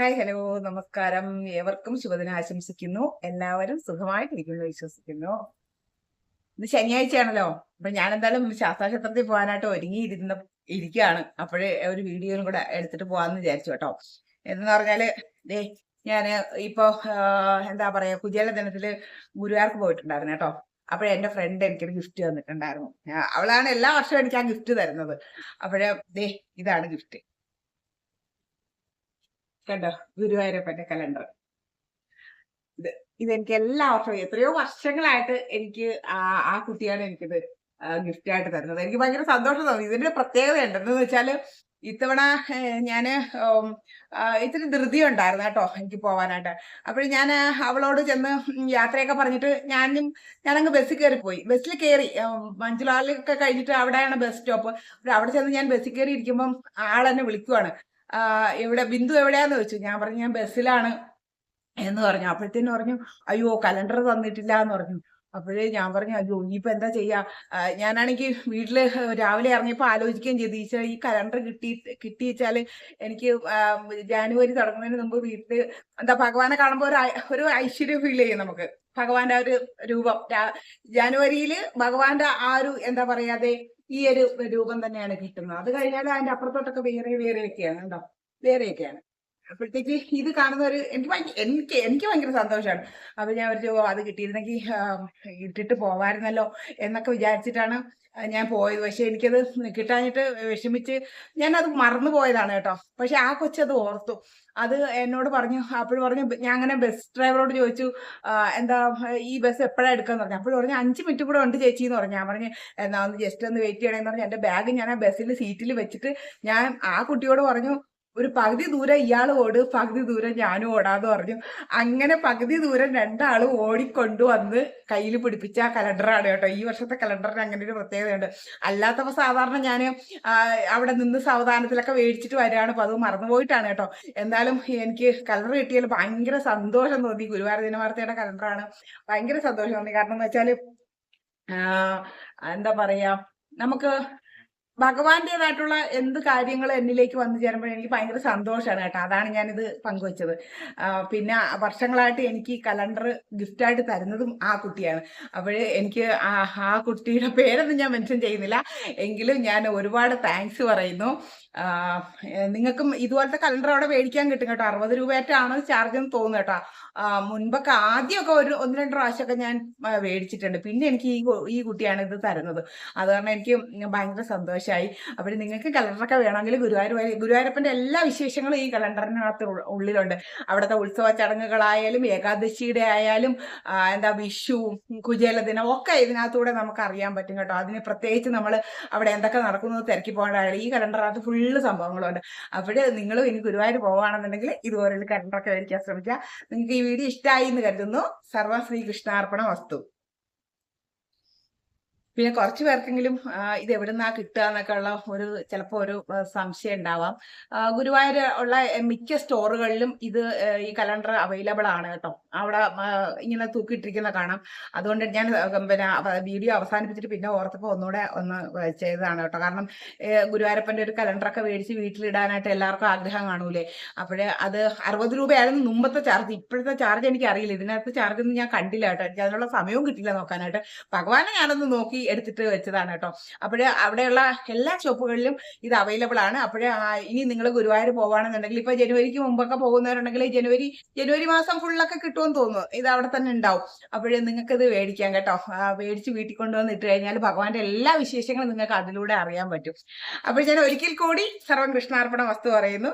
Hi hello നമസ്കാരം. ഏവർക്കും ശുഭദിനം ആശംസിക്കുന്നു. എല്ലാവരും സുഖമായിട്ടിരിക്കുന്നു വിശ്വസിക്കുന്നു. ഇന്ന് ശനിയാഴ്ചയാണല്ലോ. അപ്പൊ ഞാൻ എന്തായാലും ശാസ്താക്ഷേത്രത്തിൽ പോകാനായിട്ട് ഒരുങ്ങിയിരുന്ന ഇരിക്കുകയാണ്. അപ്പോഴേ ഒരു വീഡിയോയും കൂടെ എടുത്തിട്ട് പോവാന്ന് വിചാരിച്ചു കേട്ടോ. എന്ന് പറഞ്ഞാൽ ദേ ഞാൻ ഇപ്പോ എന്താ പറയാ കുജേല ദിനത്തിൽ ഗുരുവാർക്ക് പോയിട്ടുണ്ടായിരുന്നു കേട്ടോ. അപ്പോഴേ എന്റെ ഫ്രണ്ട് എനിക്കൊരു ഗിഫ്റ്റ് തന്നിട്ടുണ്ടായിരുന്നു. അവളാണ് എല്ലാ വർഷവും എനിക്ക് ആ ഗിഫ്റ്റ് തരുന്നത്. അപ്പോഴേ ദേ ഇതാണ് ഗിഫ്റ്റ് കണ്ടോ? ഗുരുവായൂരപ്പന്റെ കലണ്ടർ. ഇത് ഇതെനിക്ക് എല്ലാ വർഷവും എത്രയോ വർഷങ്ങളായിട്ട് എനിക്ക് ആ ആ കുട്ടിയാണ് എനിക്കിത് ഗിഫ്റ്റ് ആയിട്ട് തരുന്നത്. എനിക്ക് ഭയങ്കര സന്തോഷം തോന്നി. ഇതിന്റെ പ്രത്യേകത ഉണ്ടെന്ന് വെച്ചാൽ ഇത്തവണ ഞാൻ ഇത്തിരി ധൃതി ഉണ്ടായിരുന്നു കേട്ടോ എനിക്ക് പോവാനായിട്ട്. അപ്പോൾ ഞാൻ അവളോട് ചെന്ന് യാത്രയൊക്കെ പറഞ്ഞിട്ട് ഞാനും ഞാനങ്ങ് ബസ്സിൽ കയറി പോയി ബസ്സിൽ കയറി മഞ്ജുലാലൊക്കെ കഴിഞ്ഞിട്ട് അവിടെയാണ് ബസ് സ്റ്റോപ്പ്. അപ്പോൾ അവിടെ ചെന്ന് ഞാൻ ബസ്സിൽ കയറി ഇരിക്കുമ്പം ആളെന്നെ വിളിക്കുവാണ്. ആ, എവിടെ ബിന്ദു എവിടെയാന്ന് ചോദിച്ചു. ഞാൻ പറഞ്ഞു ഞാൻ ബസ്സിലാണ് എന്ന് പറഞ്ഞു. അപ്പോഴത്തേനും പറഞ്ഞു അയ്യോ കലണ്ടർ തന്നിട്ടില്ല എന്ന് പറഞ്ഞു. അപ്പോഴേ ഞാൻ പറഞ്ഞു അയ്യോ ഇനിയിപ്പോ എന്താ ചെയ്യാ? ആ, ഞാനാണെങ്കിൽ വീട്ടിൽ രാവിലെ ഇറങ്ങിയപ്പോൾ ആലോചിക്കുകയും ചെയ്തു. ഈശോ ഈ കലണ്ടർ കിട്ടി കിട്ടി വെച്ചാൽ എനിക്ക് ജാനുവരി തുടങ്ങുന്നതിന് മുമ്പ് വീട്ടിൽ എന്താ ഭഗവാനെ കാണുമ്പോൾ ഒരു ഒരു ഐശ്വര്യം ഫീൽ ചെയ്യും നമുക്ക്. ഭഗവാന്റെ ഒരു രൂപം. ജനുവരിയിൽ ഭഗവാന്റെ ആ ഒരു എന്താ പറയാതെ ഈ ഒരു രൂപം തന്നെയാണ് കിട്ടുന്നത്. അത് കഴിഞ്ഞാൽ അതിന്റെ അപ്പുറത്തോട്ടൊക്കെ വേറെ വേറെയൊക്കെയാണ് കേട്ടോ വേറെയൊക്കെയാണ് അപ്പോഴത്തേക്ക് ഇത് കാണുന്ന ഒരു എനിക്ക് എനിക്ക് എനിക്ക് ഭയങ്കര സന്തോഷമാണ് അപ്പൊ ഞാൻ ഒരു അത് കിട്ടിയിരുന്നെങ്കിൽ ഇട്ടിട്ട് പോവായിരുന്നല്ലോ എന്നൊക്കെ വിചാരിച്ചിട്ടാണ് ഞാൻ പോയത്. പക്ഷെ എനിക്കത് കിട്ടാഞ്ഞിട്ട് വിഷമിച്ച് ഞാൻ അത് മറന്നു പോയതാണ് കേട്ടോ. പക്ഷെ ആ കൊച്ചത് ഓർത്തു. അത് എന്നോട് പറഞ്ഞു അപ്പോഴും പറഞ്ഞു ഞാൻ അങ്ങനെ ബസ് ഡ്രൈവറോട് ചോദിച്ചു എന്താ ഈ ബസ് എപ്പോഴാണ് എടുക്കാന്ന് പറഞ്ഞു. അപ്പോഴും പറഞ്ഞു അഞ്ച് മിനിറ്റ് കൂടെ ഉണ്ട് ചേച്ചി എന്ന് പറഞ്ഞു. ഞാൻ പറഞ്ഞു എന്നാ ഒന്ന് ജസ്റ്റ് ഒന്ന് വെയിറ്റ് ചെയ്യണമെന്ന് പറഞ്ഞു. എന്റെ ബാഗ് ഞാൻ ആ ബസ്സിൽ സീറ്റിൽ വെച്ചിട്ട് ഞാൻ ആ കുട്ടിയോട് പറഞ്ഞു ഒരു പകുതി ദൂരം ഇയാൾ ഓട് പകുതി ദൂരം ഞാനും ഓടാന്ന് പറഞ്ഞു. അങ്ങനെ പകുതി ദൂരം രണ്ടാളും ഓടിക്കൊണ്ടുവന്ന് കയ്യിൽ പിടിപ്പിച്ച കലണ്ടറാണ് കേട്ടോ. ഈ വർഷത്തെ കലണ്ടറിന് അങ്ങനെ ഒരു പ്രത്യേകതയുണ്ട്. അല്ലാത്തപ്പോൾ സാധാരണ ഞാൻ അവിടെ നിന്ന് സാവധാനത്തിലൊക്കെ മേടിച്ചിട്ട് വരികയാണ്. അപ്പൊ അത് മറന്നുപോയിട്ടാണ് കേട്ടോ. എന്തായാലും എനിക്ക് കലണ്ടർ കിട്ടിയാൽ ഭയങ്കര സന്തോഷം തോന്നി. ഗുരുവായൂർ ദിനവാർത്തയുടെ കലണ്ടറാണ്. ഭയങ്കര സന്തോഷം തോന്നി. കാരണം എന്ന് വെച്ചാൽ എന്താ പറയാ നമുക്ക് ഭഗവാന്റേതായിട്ടുള്ള എന്ത് കാര്യങ്ങൾ എന്നിലേക്ക് വന്നു ചേരുമ്പോൾ എനിക്ക് ഭയങ്കര സന്തോഷമാണ് കേട്ടോ. അതാണ് ഞാനിത് പങ്കുവച്ചത്. പിന്നെ വർഷങ്ങളായിട്ട് എനിക്ക് കലണ്ടർ ഗിഫ്റ്റായിട്ട് തരുന്നതും ആ കുട്ടിയാണ്. അപ്പോഴേ എനിക്ക് ആ കുട്ടിയുടെ പേരൊന്നും ഞാൻ മെൻഷൻ ചെയ്യുന്നില്ല. എങ്കിലും ഞാൻ ഒരുപാട് താങ്ക്സ് പറയുന്നു. നിങ്ങൾക്കും ഇതുപോലത്തെ കലണ്ടർ അവിടെ മേടിക്കാൻ കിട്ടും കേട്ടോ. അറുപത് രൂപയായിട്ടാണ് ചാർജ് എന്ന് തോന്നുന്നു കേട്ടോ. മുൻപൊക്കെ ആദ്യമൊക്കെ ഒരു ഒന്ന് രണ്ട് പ്രാവശ്യമൊക്കെ ഞാൻ മേടിച്ചിട്ടുണ്ട്. പിന്നെ എനിക്ക് ഈ ഈ കുട്ടിയാണ് ഇത് തരുന്നത്. അത് കാരണം എനിക്ക് ഭയങ്കര സന്തോഷമായി അപ്പോൾ നിങ്ങൾക്ക് കലണ്ടറൊക്കെ വേണമെങ്കിൽ ഗുരുവായൂർ ഗുരുവായൂരപ്പന്റെ എല്ലാ വിശേഷങ്ങളും ഈ കലണ്ടറിനകത്ത് ഉള്ളിലുണ്ട്. അവിടുത്തെ ഉത്സവ ചടങ്ങുകളായാലും ഏകാദശിയുടെ ആയാലും എന്താ വിഷു കുചേലദിനം ഒക്കെ ഇതിനകത്തൂടെ നമുക്ക് അറിയാൻ പറ്റും കേട്ടോ. അതിന് പ്രത്യേകിച്ച് നമ്മൾ അവിടെ എന്തൊക്കെ നടക്കുന്നത് തിരക്കി പോകേണ്ട ഈ കലണ്ടറിനകത്ത് ഫുള്ള് സംഭവങ്ങളുണ്ട്. അപ്പോൾ നിങ്ങളും ഇനി ഗുരുവായൂർ പോവുകയാണെന്നുണ്ടെങ്കിൽ ഇതുപോലുള്ള കലണ്ടറൊക്കെ മേടിക്കാൻ ശ്രമിക്കുക. നിങ്ങൾക്ക് ഈ വീഡിയോ ഇഷ്ടമായി എന്ന് കരുതുന്നു. സർവ ശ്രീകൃഷ്ണാർപ്പണ വസ്തു. പിന്നെ കുറച്ച് പേർക്കെങ്കിലും ഇത് എവിടുന്നാ കിട്ടുക എന്നൊക്കെ ഉള്ള ഒരു ചിലപ്പോ ഒരു സംശയം ഉണ്ടാവാം. ഗുരുവായൂർ ഉള്ള മിക്ക സ്റ്റോറുകളിലും ഇത് ഈ കലണ്ടർ അവൈലബിൾ ആണ് കേട്ടോ. അവിടെ ഇങ്ങനെ തൂക്കിയിട്ടിരിക്കുന്ന കാണാം. അതുകൊണ്ട് ഞാൻ പിന്നെ വീഡിയോ അവസാനിപ്പിച്ചിട്ട് പിന്നെ ഓർത്തപ്പോൾ ഒന്നുകൂടെ ഒന്ന് ചെയ്തതാണ് കേട്ടോ. കാരണം ഗുരുവായൂരപ്പന്റെ ഒരു കലണ്ടറൊക്കെ മേടിച്ച് വീട്ടിലിടാനായിട്ട് എല്ലാവർക്കും ആഗ്രഹം കാണൂലേ. അപ്പോഴേ അത് അറുപത് രൂപയായിരുന്നു മുമ്പത്തെ ചാർജ്. ഇപ്പോഴത്തെ ചാർജ് എനിക്ക് അറിയില്ല ഇതിനകത്ത് ചാർജ് ഒന്നും ഞാൻ കണ്ടില്ല കേട്ടോ. എനിക്ക് അതിനുള്ള സമയവും കിട്ടില്ല നോക്കാനായിട്ട്. ഭഗവാനെ ഞാനൊന്ന് നോക്കി എടുത്തിട്ട് വെച്ചതാണ് കേട്ടോ. അപ്പോഴേ അവിടെയുള്ള എല്ലാ ഷോപ്പുകളിലും ഇത് അവൈലബിൾ ആണ്. അപ്പോഴേ ഇനി നിങ്ങൾ ഗുരുവായൂർ പോവുകയാണെന്നുണ്ടെങ്കിൽ ഇപ്പൊ ജനുവരിക്ക് മുമ്പൊക്കെ പോകുന്നവരുണ്ടെങ്കിൽ ജനുവരി ജനുവരി മാസം ഫുള്ളൊക്കെ കിട്ടുമെന്ന് തോന്നുന്നു. ഇത് അവിടെ തന്നെ ഉണ്ടാവും. അപ്പോഴേ നിങ്ങൾക്ക് ഇത് മേടിക്കാം കേട്ടോ. മേടിച്ച് വീട്ടിൽ കൊണ്ടുവന്ന് ഇട്ട് കഴിഞ്ഞാൽ ഭഗവാന്റെ എല്ലാ വിശേഷങ്ങളും നിങ്ങൾക്ക് അതിലൂടെ അറിയാൻ പറ്റും. അപ്പോൾ ഞാൻ ഒരിക്കൽ കൂടി സർവം കൃഷ്ണാർപ്പണ വസ്തു പറയുന്നു.